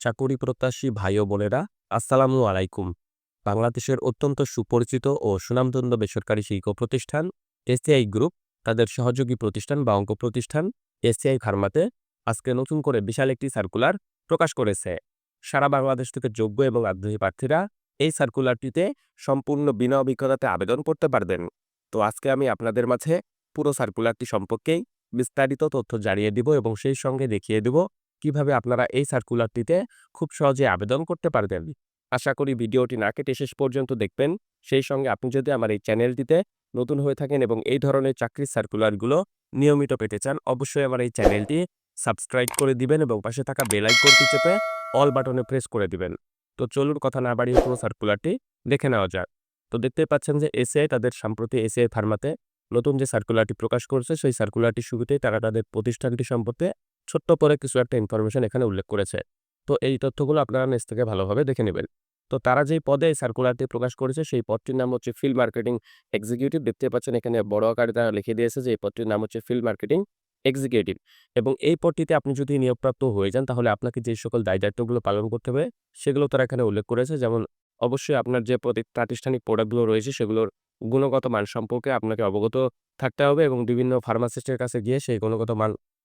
চাকুরি প্রত্যাশী ভাই ও বোনেরা, আসসালামু আলাইকুম। বাংলাদেশের অত্যন্ত সুপরিচিত ও সুনামধন্য বেসরকারি শিক্ষা প্রতিষ্ঠান এসিআই গ্রুপ, তাদের সহযোগী প্রতিষ্ঠান বা অঙ্ক প্রতিষ্ঠান এসিআই ফার্মাতে আজকে নতুন করে বিশাল একটি সার্কুলার প্রকাশ করেছে। সারা বাংলাদেশ থেকে যোগ্য এবং আগ্রহী প্রার্থীরা এই সার্কুলারটিতে সম্পূর্ণ বিনা অভিজ্ঞতাতে আবেদন করতে পারবেন। তো আজকে আমি আপনাদের মাঝে পুরো সার্কুলারটি সম্পর্কেই বিস্তারিত তথ্য জানিয়ে দিব এবং সেই সঙ্গে দেখিয়ে দিব কীভাবে আপনারা এই সার্কুলারটিতে খুব সহজে আবেদন করতে পারবেন। আশা করি ভিডিওটি না কেটে শেষ পর্যন্ত দেখবেন। সেই সঙ্গে আপনি যদি আমার এই চ্যানেলটিতে নতুন হয়ে থাকেন এবং এই ধরনের চাকরির সার্কুলারগুলো নিয়মিত পেতে চান, অবশ্যই আমার এই চ্যানেলটি সাবস্ক্রাইব করে দিবেন এবং পাশে থাকা বেল আইকনটি চেপে অল বাটনে প্রেস করে দিবেন। তো চলুন কথা না বাড়িয়ে পুরো সার্কুলারটি দেখে নেওয়া যাক। তো দেখতে পাচ্ছেন যে এসিআই তাদের সম্প্রতি এসিআই ফার্মাতে নতুন যে সার্কুলারটি প্রকাশ করেছে, সেই সার্কুলারটি শুরুতেই তারা তাদের প্রতিষ্ঠানটি সম্পর্কে ছোট্ট করে কিছু একটা ইনফরমেশন এখানে উল্লেখ করেছে। তো এই তথ্যগুলো আপনারা নিজ থেকে ভালোভাবে দেখে নেবেন। তো তারা যেই পদে এই সার্কুলারটি প্রকাশ করেছে, সেই পদটির নাম হচ্ছে ফিল্ড মার্কেটিং এক্সিকিউটিভ দেখতে পাচ্ছেন এখানে বড় আকারে তারা লিখে দিয়েছে যে, এই পদটির নাম হচ্ছে ফিল্ড মার্কেটিং এক্সিকিউটিভ এবং এই পদটিতে আপনি যদি নিয়োগপ্রাপ্ত হয়ে যান, তাহলে আপনাকে যে সকল দায় দায়িত্বগুলো পালন করতে হবে, সেগুলো তারা এখানে উল্লেখ করেছে। যেমন, অবশ্যই আপনার যে প্রতি প্রাতিষ্ঠানিক প্রোডাক্টগুলো রয়েছে, সেগুলোর গুণগত মান সম্পর্কে আপনাকে অবগত থাকতে হবে এবং বিভিন্ন ফার্মাসিস্টের কাছে গিয়ে সেই গুণগত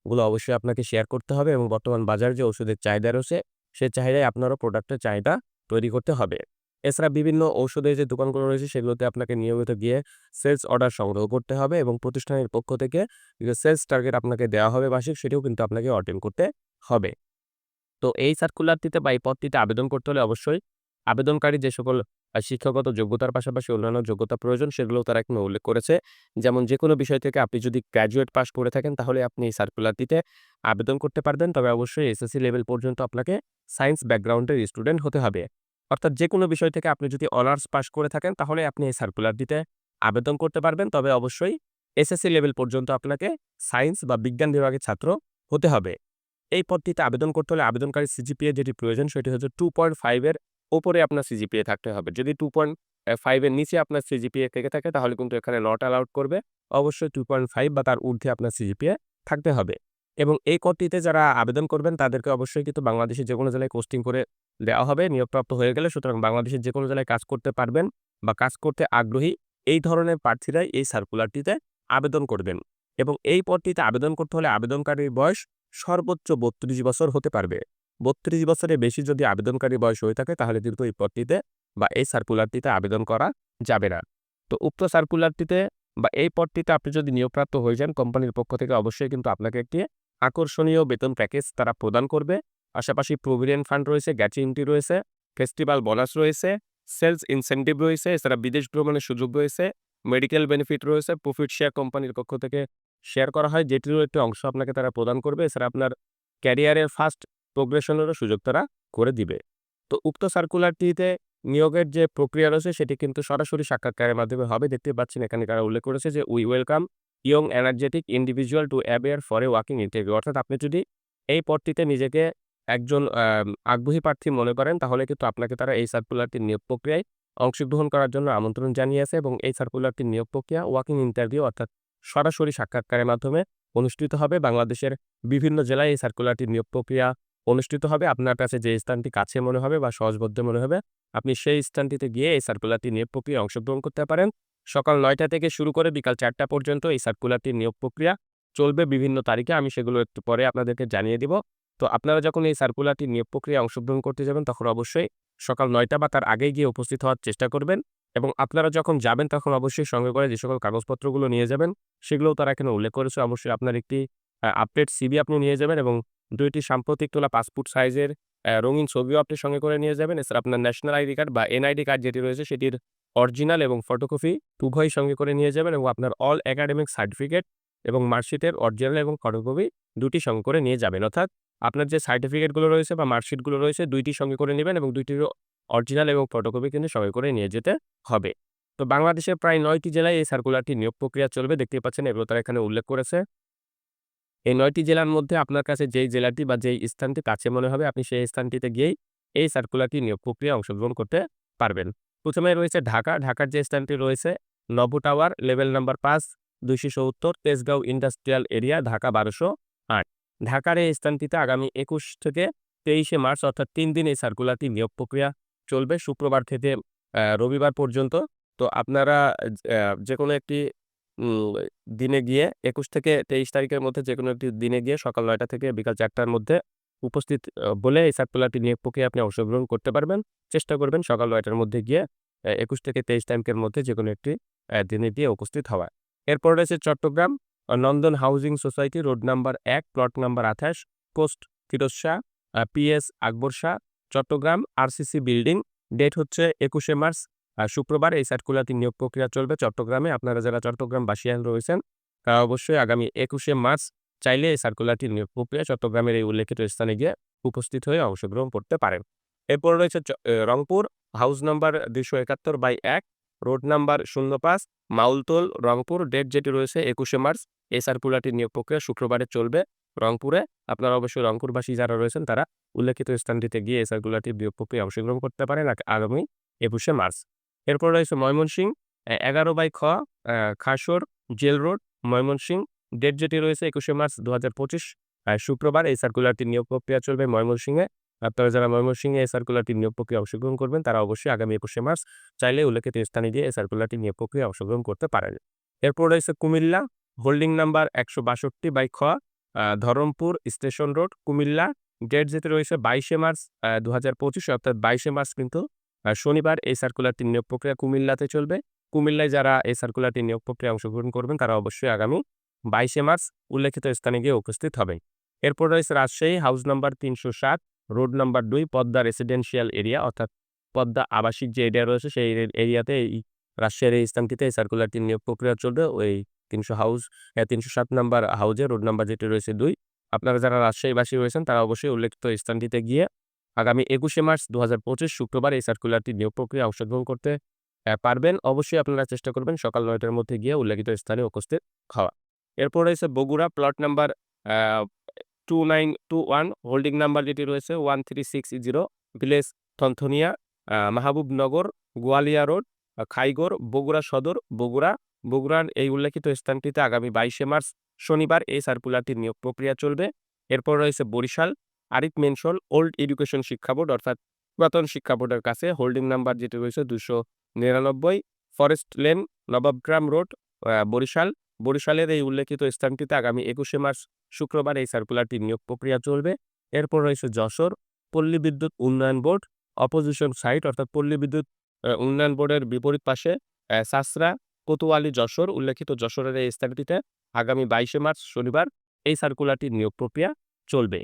মানগুলো অবশ্যই আপনাকে শেয়ার করতে হবে এবং বর্তমান বাজারে যে ওষুধের চাহিদা রয়েছে সেই চাহিদায় আপনারও প্রোডাক্টের চাহিদা তৈরি করতে হবে। এছাড়া বিভিন্ন ঔষধের যে দোকানগুলো রয়েছে, সেগুলোতে আপনাকে নিয়মিত গিয়ে সেলস অর্ডার সংগ্রহ করতে হবে এবং প্রতিষ্ঠানের পক্ষ থেকে যে সেলস টার্গেট আপনাকে দেওয়া হবে মাসিক, সেটিও কিন্তু আপনাকে অর্জন করতে হবে। তো এই সার্কুলারটিতে বা এই পদটিতে আবেদন করতে হলে অবশ্যই আবেদনকারী যে সকল শিক্ষাগত যোগ্যতার পাশাপাশি অন্যান্য যোগ্যতা প্রয়োজন সেগুলো তারা এখানে উল্লেখ করেছে। যেমন যে কোনো বিষয় থেকে আপনি যদি গ্র্যাজুয়েট পাস করে থাকেন তাহলে আপনি এই সার্কুলারটিতে আবেদন করতে পারবেন। তবে অবশ্যই এসএসসি লেভেল পর্যন্ত আপনাকে সায়েন্স ব্যাকগ্রাউন্ডের স্টুডেন্ট হতে হবে। অর্থাৎ যে কোনো বিষয় থেকে আপনি যদি অনার্স পাস করে থাকেন তাহলে আপনি এই সার্কুলারটিতে আবেদন করতে পারবেন। তবে অবশ্যই এসএসসি লেভেল পর্যন্ত আপনাকে সায়েন্স বা বিজ্ঞান বিভাগের ছাত্র হতে হবে। এই পদটিতে আবেদন করতে হলে আবেদনকারী সিজিপিএ যেটি প্রয়োজন সেটি হচ্ছে টু পয়েন্ট ফাইভের ওপরে আপনার সিজিপিএ থাকতে হবে। যদি টু পয়েন্ট ফাইভের নিচে আপনার সিজিপিএ থেকে থাকে, তাহলে কিন্তু এখানে নট অ্যালাউড করবে। অবশ্যই টু পয়েন্ট ফাইভ বা তার ঊর্ধ্বে আপনার সিজিপিএ থাকতে হবে। এবং এই পদটিতে যারা আবেদন করবেন, তাদেরকে অবশ্যই কিন্তু বাংলাদেশের যে কোনো জেলায় কোস্টিং করে দেওয়া হবে। নিয়োগপ্রাপ্ত হয়ে গেলে সুতরাং বাংলাদেশের যে কোনো জেলায় কাজ করতে পারবেন বা কাজ করতে আগ্রহী এই ধরনের প্রার্থীরাই এই সার্কুলারটিতে আবেদন করবেন। এবং এই পদটিতে আবেদন করতে হলে আবেদনকারীর বয়স সর্বোচ্চ বত্রিশ বছর হতে পারবে। বত্রিশ বছরের বেশি যদি আবেদনকারী বয়স হয়ে থাকে, তাহলে কিন্তু এই পদটিতে বা এই সার্কুলারটিতে আবেদন করা যাবে না। তো উক্ত সার্কুলারটিতে বা এই পদটিতে আপনি যদি নিয়োগপ্রাপ্ত হয়ে যান, কোম্পানির পক্ষ থেকে অবশ্যই কিন্তু আপনাকে একটি আকর্ষণীয় বেতন প্যাকেজ তারা প্রদান করবে। পাশাপাশি প্রভিডেন্ট ফান্ড রয়েছে গ্যাচুইনিটি রয়েছে ফেস্টিভ্যাল বোনাস রয়েছে সেলস ইনসেন্টিভ রয়েছে, এছাড়া বিদেশ ভ্রমণের সুযোগ রয়েছে মেডিকেল বেনিফিট রয়েছে প্রফিট শেয়ার কোম্পানির পক্ষ থেকে শেয়ার করা হয়, যেটিরও একটি অংশ আপনাকে তারা প্রদান করবে। এছাড়া আপনার ক্যারিয়ারের ফার্স্ট প্রোগ্রেশনেরও সুযোগ তারা করে দিবে। তো উক্ত সার্কুলারটিতে নিয়োগের যে প্রক্রিয়া রয়েছে, সেটি কিন্তু সরাসরি সাক্ষাৎকারের মাধ্যমে হবে। দেখতে পাচ্ছেন এখানে তারা উল্লেখ করেছে যে we welcome young energetic individual to appear for a walking interview অর্থাৎ আপনি যদি এই পদটিতে নিজেকে একজন আগ্রহী প্রার্থী মনে করেন, তাহলে কিন্তু আপনাকে তারা এই সার্কুলারটির নিয়োগ প্রক্রিয়ায় অংশগ্রহণ করার জন্য আমন্ত্রণ জানিয়েছে এবং এই সার্কুলারটির নিয়োগ প্রক্রিয়া ওয়াকিং ইন্টারভিউ অর্থাৎ সরাসরি সাক্ষাৎকারের মাধ্যমে অনুষ্ঠিত হবে। বাংলাদেশের বিভিন্ন জেলায় এই সার্কুলারটির নিয়োগ প্রক্রিয়া অনুষ্ঠিত হবে। আপনার কাছে যে স্থানটি কাছে মনে হবে বা সহজবদ্ধ মনে হবে, আপনি সেই স্থানটিতে গিয়ে এই সার্কুলারটি নিয়োগ প্রক্রিয়া অংশগ্রহণ করতে পারেন। সকাল নয়টা থেকে শুরু করে বিকাল চারটা পর্যন্ত এই সার্কুলারটির নিয়োগ প্রক্রিয়া চলবে বিভিন্ন তারিখে। আমি সেগুলো একটু পরে আপনাদেরকে জানিয়ে দিব। তো আপনারা যখন এই সার্কুলারটি নিয়োগ প্রক্রিয়া অংশগ্রহণ করতে যাবেন, তখন অবশ্যই সকাল নয়টা বা তার আগেই গিয়ে উপস্থিত হওয়ার চেষ্টা করবেন এবং আপনারা যখন যাবেন, তখন অবশ্যই সঙ্গে করে যে সকল কাগজপত্রগুলো নিয়ে যাবেন, সেগুলোও তারা এখানে উল্লেখ করেছে। অবশ্যই আপনার একটি আপডেট সিবি আপনি নিয়ে যাবেন এবং দুইটি সাম্প্রতিক তোলা পাসপোর্ট সাইজের রঙিন ছবিও আপনি সঙ্গে করে নিয়ে যাবেন। এছাড়া আপনার ন্যাশনাল আইডি কার্ড বা এনআইডি কার্ড যেটি রয়েছে সেটির অরিজিনাল এবং ফটোকপি উভয়ই সঙ্গে করে নিয়ে যাবেন এবং আপনার অল একাডেমিক সার্টিফিকেট এবং মার্কশিটের অরিজিনাল এবং ফটোকপি দুটি সঙ্গে করে নিয়ে যাবেন। অর্থাৎ আপনার যে সার্টিফিকেটগুলো রয়েছে বা মার্কশিটগুলো রয়েছে দুইটি সঙ্গে করে নেবেন এবং দুইটির অরিজিনাল এবং ফটোকপি কিন্তু সঙ্গে করে নিয়ে যেতে হবে। তো বাংলাদেশের প্রায় নয়টি জেলায় এই সার্কুলারটি নিয়োগ প্রক্রিয়া চলবে। দেখতে পাচ্ছেন এগুলো তারা এখানে উল্লেখ করেছে। এই নয়টি জেলার মধ্যে আপনার কাছে যেই জেলাটি বা যেই স্থানটি কাছে মনে হবে, আপনি সেই স্থানটিতে গিয়েই এই সার্কুলারটি নিয়োগ প্রক্রিয়া অংশগ্রহণ করতে পারবেন। প্রথমে রয়েছে ঢাকা। ঢাকার যে স্থানটি রয়েছে, নব টাওয়ার লেভেল নাম্বার পাঁচ, দুইশো সত্তর তেজগাঁও ইন্ডাস্ট্রিয়াল এরিয়া ঢাকা বারোশো আট। ঢাকার এই স্থানটিতে আগামী একুশ থেকে তেইশে মার্চ, অর্থাৎ তিন দিন এই সার্কুলারটি নিয়োগ প্রক্রিয়া চলবে। শুক্রবার থেকে রবিবার পর্যন্ত। তো আপনারা যে কোনো একটি দিনে গিয়ে একুশ থেকে তেইশ তারিখের মধ্যে যে কোনো একটি দিনে গিয়ে সকাল নয়টা থেকে বিকাল চারটার মধ্যে উপস্থিত বলে এই সার্কুলারটি নিয়োগ প্রক্রিয়া আপনি অংশগ্রহণ করতে পারবেন। চেষ্টা করবেন সকাল নয়টার মধ্যে গিয়ে একুশ থেকে তেইশ তারিখের মধ্যে যে কোনো একটি দিনে গিয়ে উপস্থিত হওয়া। এরপর রয়েছে Chattogram Nandan housing society road number এক, প্লট নাম্বার আঠাশ, post Firoz Shah PS Akbar Shah, Chattogram RCC building. Date হচ্ছে একুশে মার্চ আহ, শুক্রবার এই সার্কুলারটি নিয়োগ প্রক্রিয়া চলবে চট্টগ্রামে। আপনারা যারা চট্টগ্রাম বাসিয়ান রয়েছেন তারা অবশ্যই আগামী একুশে মার্চ চাইলে এই সার্কুলারটি নিয়োগ প্রক্রিয়া চট্টগ্রামের এই উল্লেখিত স্থানে গিয়ে উপস্থিত হয়ে অংশগ্রহণ করতে পারেন। এরপর রয়েছে রংপুর হাউস নাম্বার দুইশো একাত্তর বাই এক রোড নাম্বার শূন্য পাঁচ মাউলতোল রংপুর। ডেট যেটি রয়েছে একুশে মার্চ এই সার্কুলারটি নিয়োগ প্রক্রিয়া শুক্রবারে চলবে রংপুরে। আপনারা অবশ্যই রংপুরবাসী যারা রয়েছেন তারা উল্লেখিত স্থানটিতে গিয়ে এই সার্কুলারটি নিয়োগ প্রক্রিয়া অংশগ্রহণ করতে পারেন আগ- আগামী একুশে মার্চ। এরপর রয়েছে ময়মনসিং এগারো বাই খ খাসর, জেল রোড ময়মনসিং ডেট যেটি রয়েছে একুশে মার্চ দু হাজার পঁচিশ শুক্রবার এই সার্কুলারটি নিয়োগ প্রক্রিয়া চলবে ময়মনসিংহে। আপনারা যারা ময়মনসিংহে এই সার্কুলারটি নিয়োগ প্রক্রিয়া অংশগ্রহণ করবেন, তারা অবশ্যই আগামী একুশে মার্চ চাইলে উল্লেখিত স্থানে গিয়ে এই সার্কুলারটি নিয়োগ প্রক্রিয়া অংশগ্রহণ করতে পারেন। এরপর রয়েছে কুমিল্লা, হোল্ডিং নাম্বার একশো বাষট্টি বাই খ Dharampur station road, Cumilla, date যেতে রয়েছে বাইশে মার্চ দু হাজার পঁচিশ, অর্থাৎ বাইশে মার্চ কিন্তু শনিবার এই সার্কুলারটি নিয়োগ প্রক্রিয়া কুমিল্লাতে চলবে। কুমিল্লায় যারা এই সার্কুলারটি নিয়োগ প্রক্রিয়া অংশগ্রহণ করবেন, তারা অবশ্যই আগামী বাইশে মার্চ উল্লেখিত স্থানে গিয়ে উপস্থিত হবেন। এরপর রয়েছে রাজশাহী হাউস নাম্বার তিনশো সাত রোড নাম্বার দুই, পদ্মা রেসিডেন্সিয়াল এরিয়া অর্থাৎ পদ্মা আবাসিক যে এরিয়া রয়েছে, সেই এরিয়াতে এই রাজশাহীর এই স্থানটিতে এই সার্কুলারটি নিয়োগ প্রক্রিয়া চলবে। ওই তিনশো হাউস তিনশো সাত নাম্বার হাউজে রোড নাম্বার যেটি রয়েছে দুই। আপনারা যারা রাজশাহীবাসী রয়েছেন, তারা অবশ্যই উল্লেখিত স্থানটিতে গিয়ে আগামী একুশে মার্চ দু হাজার পঁচিশ শুক্রবার এই সার্কুলারটি নিয়োগ প্রক্রিয়া অংশগ্রহণ করতে পারবেন। অবশ্যই আপনারা চেষ্টা করবেন সকাল নয়টার মধ্যে গিয়ে উল্লেখিত স্থানে উপস্থিত হওয়া। এরপর রয়েছে Bogura plot number two nine two one, holding number যেটি রয়েছে one three six zero, village Thanthania Mahbubnagar, Goalia road Khaigarh Bogura Sadar, Bogura. বগুড়ার এই উল্লেখিত স্থানটিতে আগামী বাইশে মার্চ শনিবার এই সার্কুলারটির নিয়োগ প্রক্রিয়া চলবে। এরপর রয়েছে Barishal Arif mansion, old education শিক্ষা বোর্ড অর্থাৎ পুরাতন শিক্ষা বোর্ডের কাছে হোল্ডিং নাম্বার যেটি রয়েছে দুশো নিরানব্বই forest lane, Nababgram road Barishal. বরিশালের এই উল্লেখিত স্থানটিতে আগামী একুশে মার্চ শুক্রবার এই সার্কুলারটি নিয়োগ প্রক্রিয়া চলবে। এরপর রয়েছে যশোর পল্লী বিদ্যুৎ উন্নয়ন বোর্ড অপোজিশন সাইট অর্থাৎ পল্লী বিদ্যুৎ উন্নয়ন বোর্ডের বিপরীত পাশে সাসরা কোতোয়ালি, যশোর উল্লেখিত যশোরের এই স্থানটিতে আগামী বাইশে মার্চ শনিবার এই সার্কুলারটির নিয়োগ প্রক্রিয়া চলবে।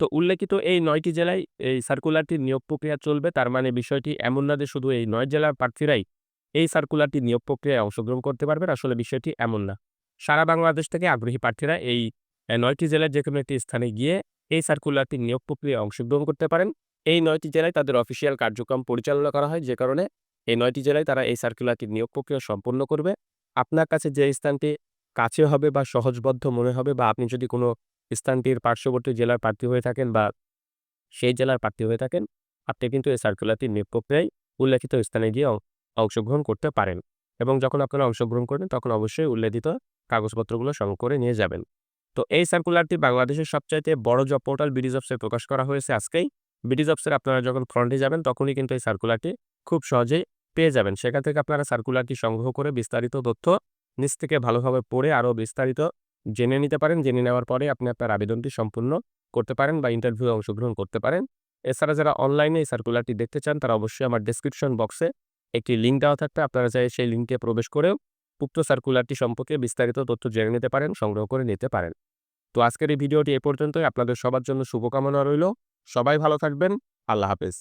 তো উল্লেখিত এই নয়টি জেলায় এই সার্কুলারটির নিয়োগ প্রক্রিয়া চলবে। তার মানে বিষয়টি এমন না যে শুধু এই নয় জেলার প্রার্থীরাই এই সার্কুলারটি নিয়োগ প্রক্রিয়ায় অংশগ্রহণ করতে পারবেন আসলে বিষয়টি এমন না। সারা বাংলাদেশ থেকে আগ্রহী প্রার্থীরা এই নয়টি জেলার যে কোনো একটি স্থানে গিয়ে এই সার্কুলারটি নিয়োগ প্রক্রিয়ায় অংশগ্রহণ করতে পারেন। এই নয়টি জেলায় তাদের অফিসিয়াল কার্যক্রম পরিচালনা করা হয়। যে কারণে এই নয়টি জেলায় তারা এই সার্কুলারটি নিয়োগ প্রক্রিয়া সম্পন্ন করবে। আপনার কাছে যে স্থানটি কাছে হবে বা সহজবদ্ধ মনে হবে বা আপনি যদি কোনো স্থানটির পার্শ্ববর্তী জেলার প্রার্থী হয়ে থাকেন বা সেই জেলার প্রার্থী হয়ে থাকেন, আপনি কিন্তু এই সার্কুলারটির নিয়োগ প্রক্রিয়ায় উল্লেখিত স্থানে গিয়ে অংশগ্রহণ করতে পারেন। এবং যখন আপনারা অংশগ্রহণ করবেন তখন অবশ্যই উল্লেখিত কাগজপত্রগুলো সংগ্রহ করে নিয়ে যাবেন। তো এই সার্কুলারটি বাংলাদেশের সবচাইতে বড় জব পোর্টাল বিডি জবসে প্রকাশ করা হয়েছে আজকেই। বিডি জবসের আপনারা যখন ফ্রন্টে যাবেন, তখনই কিন্তু এই সার্কুলারটি খুব সহজেই পেয়ে যাবেন। সেখান থেকে আপনারা সার্কুলারটি সংগ্রহ করে বিস্তারিত তথ্য নিজ থেকে ভালোভাবে পড়ে আরও বিস্তারিত জেনে নিতে পারেন। জেনে নেওয়ার পরে আপনি আপনার আবেদনটি সম্পূর্ণ করতে পারেন বা ইন্টারভিউ অংশগ্রহণ করতে পারেন। এছাড়া যারা অনলাইনে এই সার্কুলারটি দেখতে চান, তারা অবশ্যই আমার ডেসক্রিপশন বক্সে একটি লিঙ্ক দেওয়া থাকবে। আপনারা চাই সেই লিঙ্কে প্রবেশ করেও উক্ত সার্কুলারটি সম্পর্কে বিস্তারিত তথ্য জেনে নিতে পারেন, সংগ্রহ করে নিতে পারেন। তো আজকের এই ভিডিওটি এ পর্যন্তই। আপনাদের সবার জন্য শুভকামনা রইল। সবাই ভালো থাকবেন। আল্লাহ হাফেজ।